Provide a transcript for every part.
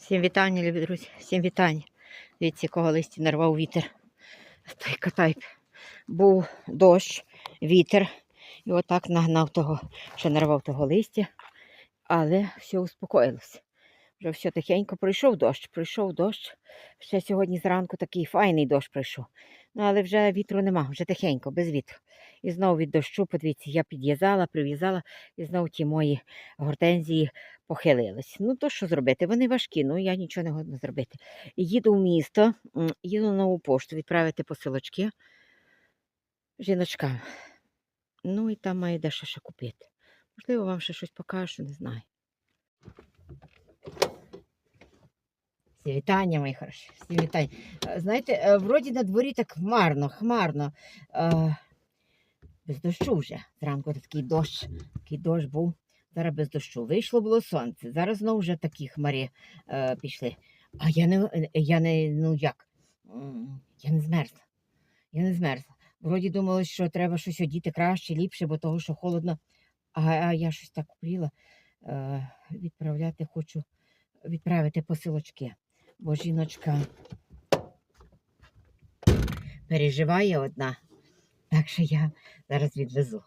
Всім вітання, любі друзі, всім вітання. Дивіться, якого листя нарвав вітер. Той катайп. Був дощ, вітер. І отак нагнав того, що нарвав того листя. Але все успокоїлося. Вже все тихенько пройшов дощ, пройшов дощ. Ще сьогодні зранку такий файний дощ пройшов. Ну, але вже вітру нема, вже тихенько, без вітру. І знову від дощу, подивіться, я підв'язала, прив'язала, і знову ті мої гортензії похилились. Ну, то що зробити? Вони важкі, ну я нічого не годна зробити. Їду в місто, їду на нову пошту відправити посилочки жіночкам. Ну і там маю дещо ще купити. Можливо, вам ще щось покажу, не знаю. Всі вітання, мої хороші. Всі вітання. Е, Знаєте, е, вроді на дворі так хмарно, хмарно. Без дощу вже. Зранку такий дощ, такий дощ був. Зараз без дощу. Вийшло було сонце. Зараз знову вже такі хмарі е, пішли. А я не, я не, ну як? Я не змерзла. Я не змерзла. Вроді думала, що треба щось одіти краще, ліпше, бо того, що холодно. А, а я щось так купила. Е, відправляти хочу відправити посилочки. Бо жіночка переживає одна. Так що я зараз відвезу.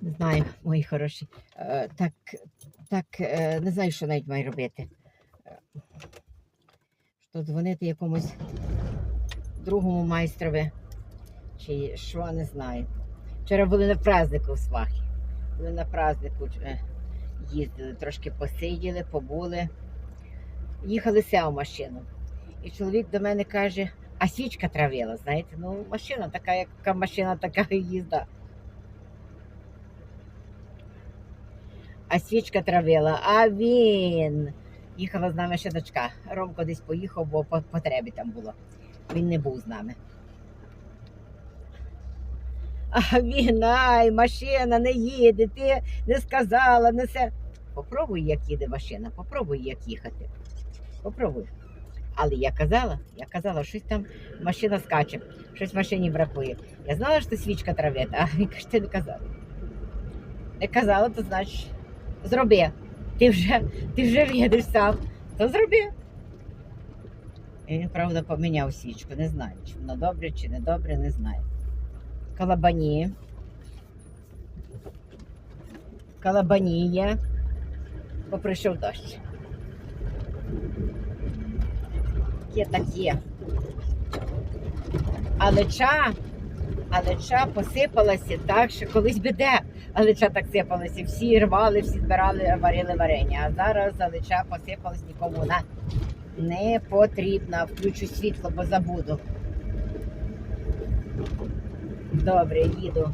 Не знаю, мої хороші. Е, так, так е, не знаю, що навіть маю робити. Е, Що дзвонити якомусь другому майстрові, чи що, не знаю. Вчора були на празднику в Свахі. Були на празднику, їздили, трошки посиділи, побули. Їхали ся в машину. І чоловік до мене каже, а свічка травила, знаєте, ну машина така, яка машина, така і їзда. а свічка травила, а він. Їхала з нами ще дочка. Ромко десь поїхав, бо по потребі там було. Він не був з нами. А він, машина не їде, ти не сказала, не все. Попробуй, як їде машина, попробуй, як їхати. Попробуй. Але я казала, я казала, щось там машина скаче, щось машині бракує. Я знала, що свічка травить, а він ти не казала. Не казала, то значить зроби. Ти вже, ти вже їдеш сам, то зроби. І він, правда, поміняв свічку, не знаю, чи воно добре, чи не добре, не знаю. Калабані. Калабані є, бо прийшов дощ. Є так є. Алеча, алеча посипалася так, що колись біде. Алеча так сипалася. Всі рвали, всі збирали, варили варення. А зараз алеча посипалась нікому вона не потрібна. Включу світло, бо забуду. Добре, їду.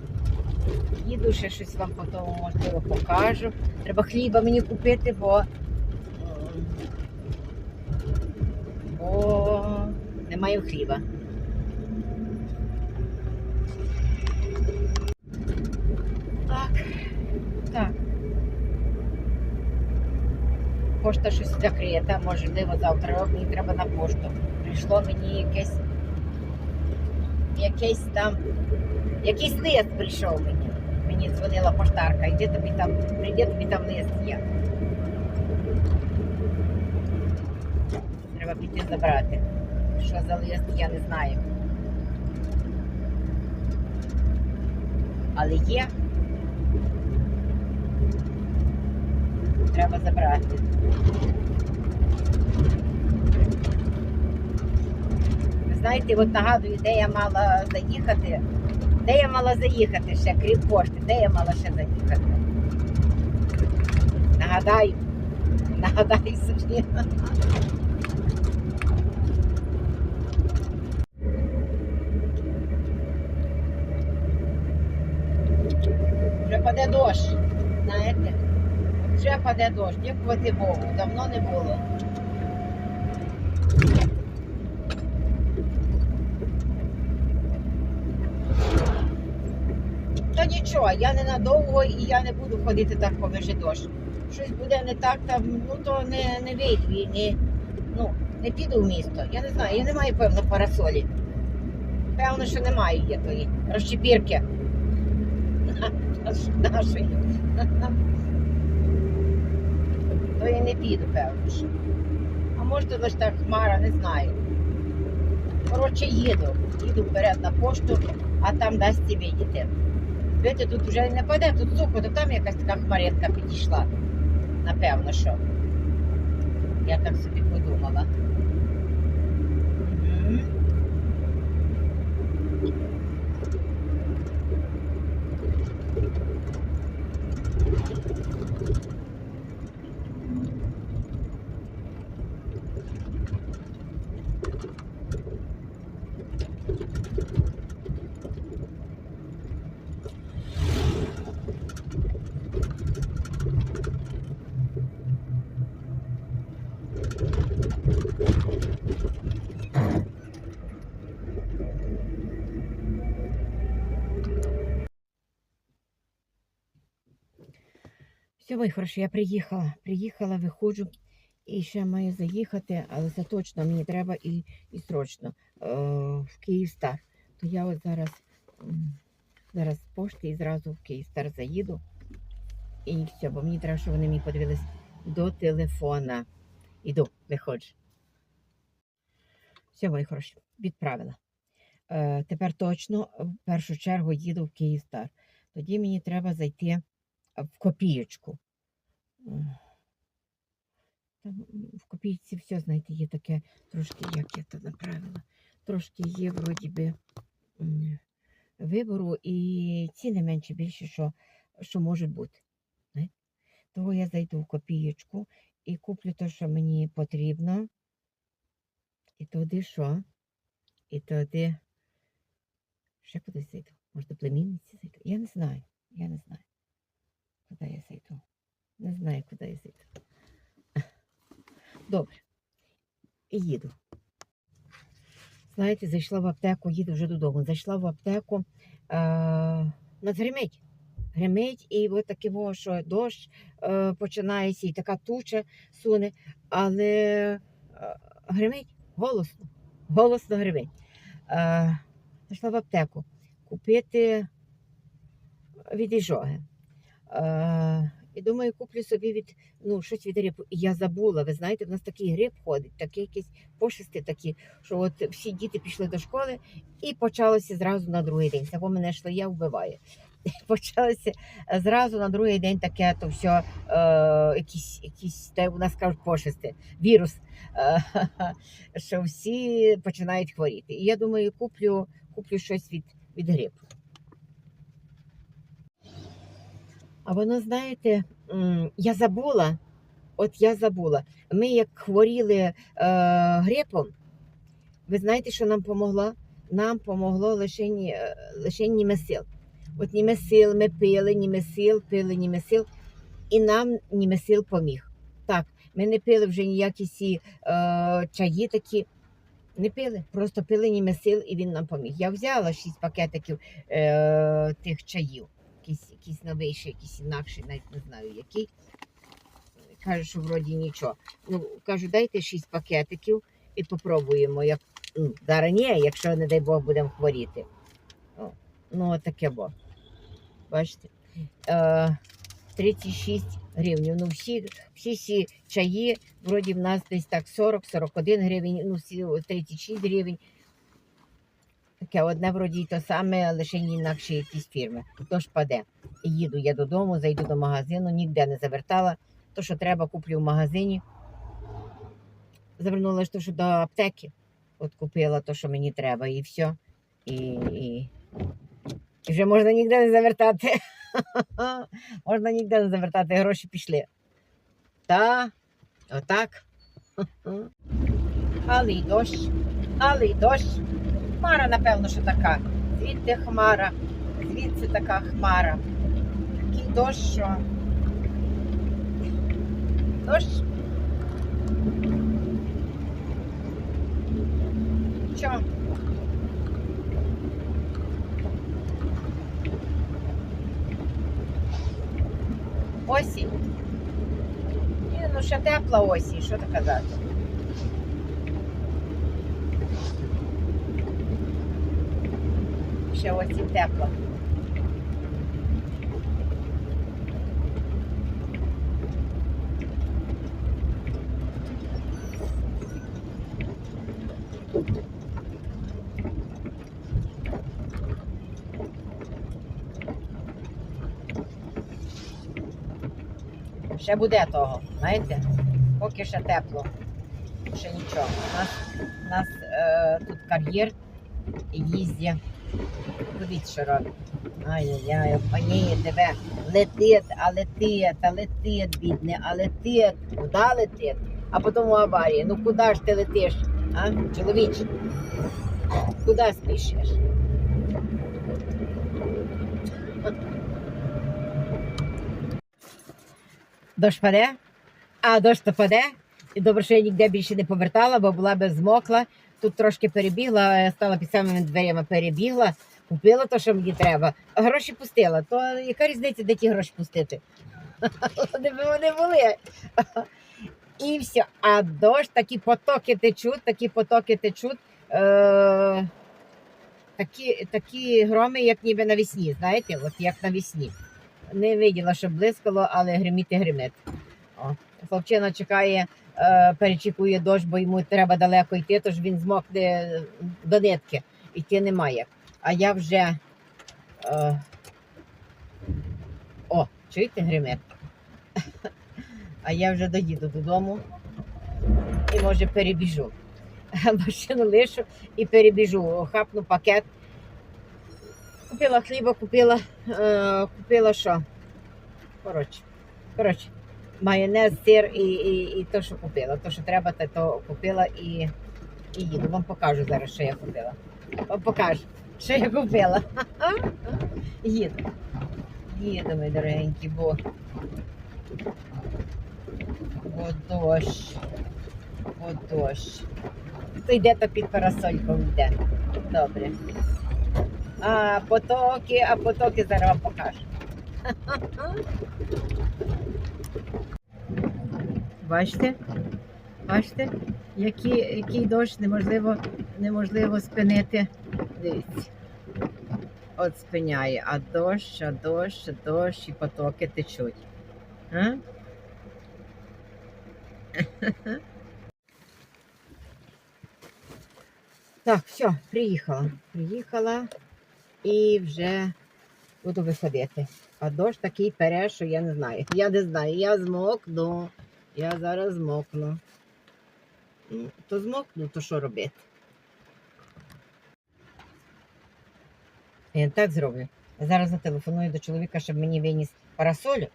Їду, ще щось вам потім можливо покажу. Треба хліба мені купити, бо, бо не маю хліба. Так, так. Пошта щось закрита, можливо, завтра мені треба на пошту. Прийшло мені якесь якийсь там, якийсь лист прийшов мені. Мені дзвонила поштарка, йди тобі там, прийди тобі там лист є. Треба піти забрати. Що за лист, я не знаю. Але є. Треба забрати. Ви знаєте, от нагадую, де я мала заїхати. Де я мала заїхати ще, крім пошти, де я мала ще заїхати? Нагадаю, нагадаю собі. Вже паде дощ, знаєте? Вже паде дощ, дякувати Богу, давно не було. Нічого, я не надовго і я не буду ходити так, коли вже дощ. Щось буде не так, там, ну то не, не вийду і не, ну, не піду в місто. Я не знаю, я не маю певно парасолі. Певно, що немає є тої розчепірки. Нашої. То я не піду, певно. що. А може то лише так хмара, не знаю. Коротше, їду. Їду вперед на пошту, а там дасть видіти. Видите, тут вже не паде, тут сухо, то там якась така хмаринка підійшла. Напевно, що. Я так собі подумала. Мгм. Все, мої хороші, я приїхала. Приїхала, виходжу і ще маю заїхати, але це точно мені треба і, і срочно е, в Київстар. То я от зараз, зараз з пошти і зразу в Київстар заїду. І все, бо мені треба, щоб вони мені подивились до телефона. Іду, виходжу. Все, мої хороші, відправила. Е, тепер точно в першу чергу їду в Київстар. Тоді мені треба зайти в копієчку. Там в копійці все, знаєте, є таке трошки, як я то направила, трошки є вроді би вибору і ціни менше більше, що, що може бути. Того я зайду в копієчку і куплю те, що мені потрібно. І тоді що? І тоді ще кудись зайду. Може, до племінниці зайду. Я не знаю. Я не знаю. Куди я зайду? Не знаю, куди я зайду. Добре. І їду. Знаєте, зайшла в аптеку, їду вже додому. Зайшла в аптеку, е, нас гримить. Гримить, і от таке, що дощ е, починається, і така туча суне, але е, гримить голосно. Голосно гримить. Е, зайшла в аптеку купити від іжоги. Е, і думаю, куплю собі від ну, щось від грипу. І я забула. Ви знаєте, в нас такий грип ходить, такі якісь пошисти такі, що от всі діти пішли до школи і почалося зразу на другий день. Того мене йшло, я вбиваю. Почалося зразу на другий день таке, то все, е, якісь, якісь, та у нас кажуть, пошисти, вірус, е, що всі починають хворіти. І я думаю, куплю, куплю щось від, від грипу. А воно, знаєте, я забула, от я забула. Ми як хворіли е, грипом, ви знаєте, що нам помогло? Нам помогло лише, ні- е, лише німесил. От німесил ми пили, німесил, пили німесил, і нам німесил поміг. Так, ми не пили вже ніякі сі е, чаї такі. Не пили, просто пили німесил і він нам поміг. Я взяла шість пакетиків е, тих чаїв якийсь, якийсь новіший, якийсь інакший, навіть не знаю який. Каже, що вроді нічого. Ну, кажу, дайте шість пакетиків і попробуємо. Як... Зараз ні, якщо, не дай Бог, будемо хворіти. Ну, таке бо. Бачите? Е, 36 гривень. Ну, всі, всі ці чаї, вроді в нас десь так 40-41 гривень, ну, всі 36 гривень. Таке одне вроді то саме, лише інакші якісь фірми. Тож паде. І їду я додому, зайду до магазину, ніде не завертала. То, що треба, куплю в магазині. Завернула ж то, що до аптеки. От купила то, що мені треба, і все. І, і... вже можна ніде не завертати. можна ніде не завертати, гроші пішли. Та, отак. Але й дощ, але й дощ. Хмара, напевно, що така. Звідти хмара, звідси така хмара. Такий дощ, що. Дощ. Що? Осінь. Ні, ну ще тепла осінь, що то казати. ще ось і Ще буде того, знаєте? Поки ще тепло. Ще нічого. У нас, у нас е, тут кар'єр їздять. Ходіть, що робить. Ай-яй-яй, паніє тебе. Летить, а летить, а летить, бідне, а летить. Куди летить? А потім у аварії. Ну куди ж ти летиш? А, чоловіче? Куди спішиш? Дощ паде, а дощ то паде. І добре, що я ніде більше не повертала, бо була би змокла. Тут трошки перебігла, стала під самими дверями, перебігла, купила те, що мені треба, а гроші пустила. То яка різниця, де ті гроші пустити? Вони б вони були. І все. А дощ, такі потоки течуть, такі потоки течуть. Е- такі, такі громи, як ніби навесні, знаєте, от як навесні. Не виділа, що блискало, але гриміти гримить. Хлопчина чекає, е, перечікує дощ, бо йому треба далеко йти, тож він змокне до нитки. Йти немає. А я вже. Е, о, чуєте гримить? А я вже доїду додому і може перебіжу. Машину лишу і перебіжу. Хапну пакет. Купила хліба, купила, е, купила що? Коротше, коротше, майонез, сир і, і, і то, що купила. То, що треба, те, то купила і, і їду. Вам покажу зараз, що я купила. Вам покажу, що я купила. Їду. Їду, мої дорогенькі, бо, бо дощ. Бо дощ. То йде то під парасольком йде. Добре. А потоки, а потоки зараз вам покажу. Бачите? Бачите, який, який дощ неможливо, неможливо спинити. Дивіться. От спиняє, а дощ, а дощ, а дощ і потоки течуть. А? Так, все, приїхала. Приїхала і вже буду виходити. А дощ такий пере, що я не знаю. Я не знаю. Я змокну. Я зараз змокну. Ну, то змокну, то що робити? Я так зроблю. Зараз зателефоную до чоловіка, щоб мені виніс парасолю.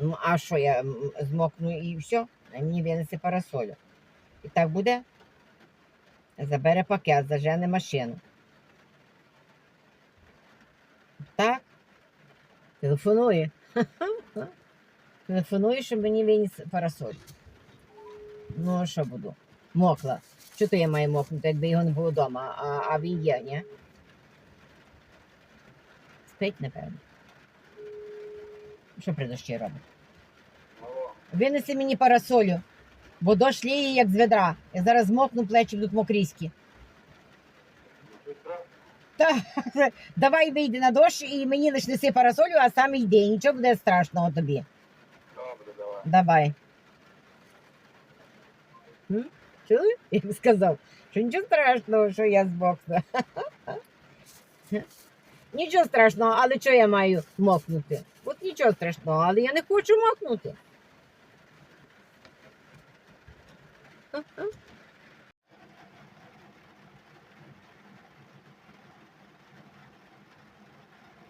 Ну, а що я змокну і все, а мені винесе парасолю. І так буде. Забере пакет, зажене машину. Так. Телефонує. Телефонує, щоб мені виніс парасоль. Ну, а що буду? Мокла. Що то я маю мокнути, якби його не було вдома, а, а він є, ні? Спить, напевно. Що при дощі робить? Винеси мені парасолю, бо дощ ліє, як з ведра. Я зараз змокну, плечі будуть мокріські. Та, давай вийди на дощ і мені лиш неси парасолю, а сам йди. Нічого буде страшного тобі. Добре, давай. Давай. М? Чули? Як сказав, що нічого страшного, що я з змокну. Нічого страшного, але що я маю мокнути? От нічого страшного, але я не хочу мокнути.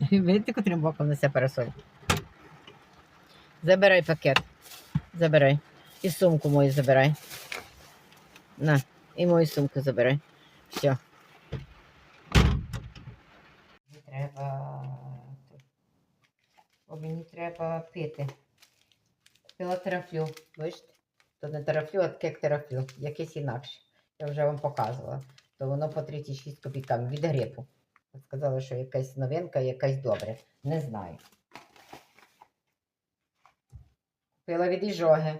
Видите, котрим боком несе парасоль? Забирай пакет. Забирай. І сумку мою забирай. На, і мою сумку забирай. Все. Мені треба. О, мені треба пити. Пила терафлю. Бачите? То не терафлю, а таке як терафлю. Якесь інакше. Я вже вам показувала. То воно по 36 копійками від грипу. Сказали, що якась новинка, якась добре. Не знаю. Пила від іжоги.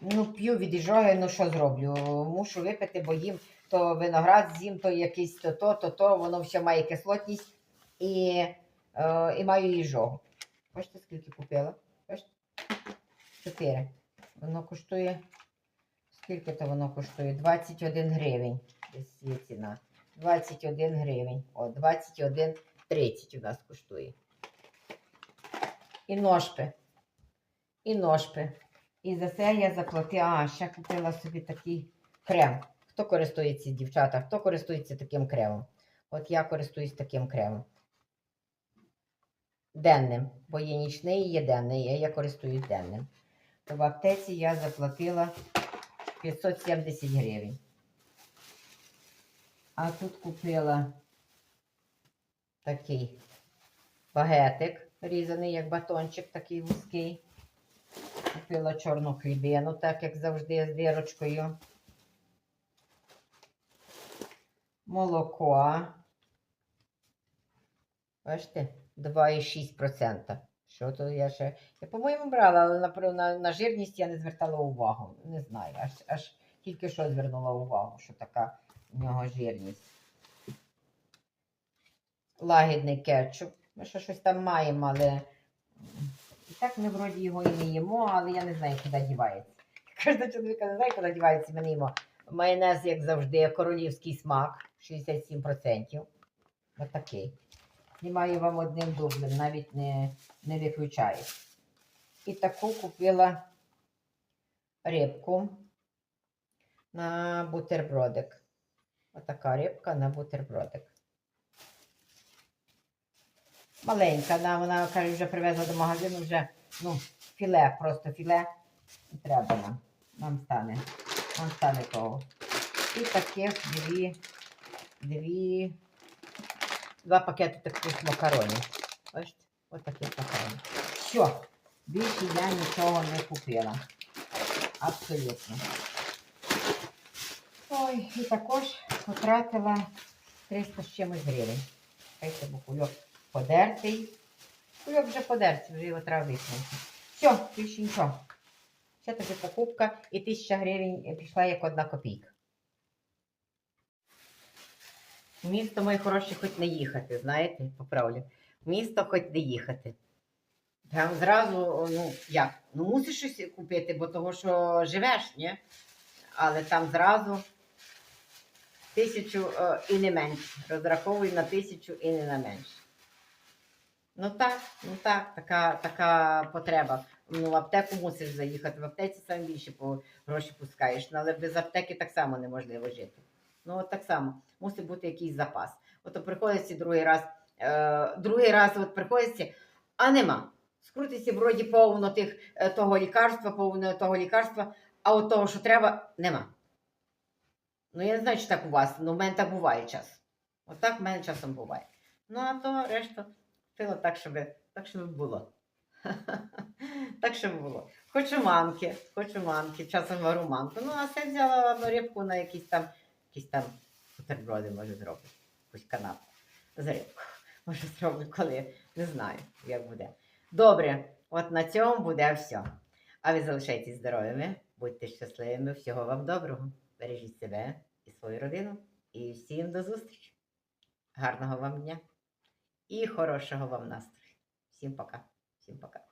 Ну, п'ю від іжоги, ну що зроблю? Мушу випити, бо їм то виноград з'їм, то якийсь то то, то то, воно все має кислотність і, е, і маю їжогу. Бачите, скільки купила? Бачите? Чотири. Воно коштує. Скільки то воно коштує? 21 гривень. Десь є ціна. 21 гривень. О, 21,30 у нас коштує. І ножпи. І ножпи. І за це я заплатила. А, ще купила собі такий крем. Хто користується, дівчата, хто користується таким кремом? От я користуюсь таким кремом. Денним, бо є нічний і є денний, а я користуюсь денним. То в аптеці я заплатила 570 гривень. А тут купила такий багетик, різаний як батончик, такий вузький. Купила чорну хлібину, так як завжди, з дирочкою. Молоко. Бачите, 2,6%. Що то я ще. Я, по-моєму, брала, але на, на, на жирність я не звертала увагу. Не знаю. Аж, аж тільки що звернула увагу, що така у нього жирність. Лагідний кетчуп. Ми ще щось там маємо, але і так ми вроді його і не їмо, але я не знаю, куди дівається. Кожна чоловіка не знає, куди дівається, ми не їмо. Майонез, як завжди, королівський смак 67%. Отакий. Знімаю вам одним дублем, навіть не, не виключаю. І таку купила рибку на бутербродик. Отака рибка на бутербродик. Маленька, вона, вона каже, вже привезла до магазину, вже ну, філе, просто філе. І треба нам. Нам стане. Нам стане того. І таких дві, дві, два пакети таких макаронів. Бачите? Ось таких макаронів. Все. Більше я нічого не купила. Абсолютно. Ой, і також потратила 300 з чимось гривень. Хайте, бо кульок подертий. Кульок вже подертий, вже його треба викинути. Все, більше нічого. Це тобі покупка і 1000 гривень пішла як одна копійка. Місто, мої хороші, хоч не їхати, знаєте, поправлю. Місто хоч не їхати. Прям зразу, ну як? Ну мусиш щось купити, бо того, що живеш, ні? Але там зразу тисячу е, і не менше. Розраховуй на тисячу і не на менше. Ну так, ну так, така, така потреба. Ну, в аптеку мусиш заїхати. В аптеці саме більше по гроші пускаєш, ну, але без аптеки так само неможливо жити. Ну, от так само, мусить бути якийсь запас. От приходиться другий раз, е, другий раз от приходиться, а нема. Скрутиться вроді повно тих, е, того лікарства, повно того лікарства, а от того, що треба, нема. Ну, я не знаю, чи так у вас, але в мене так буває час. От так в мене часом буває. Ну, а то решта купила так, щоб, так, щоб було. так, щоб було. Хочу манки, хочу манки, часом вару манку. Ну, а це взяла рибку на якісь там, якісь там бутерброди, може, зроблю. Якусь канапку з рибку. Може, зроблю коли. Не знаю, як буде. Добре, от на цьому буде все. А ви залишайтесь здоровими, будьте щасливими, всього вам доброго. Бережіть себе і свою родину. І всім до зустрічі. Гарного вам дня і хорошого вам настрою. Всім пока. Всім пока.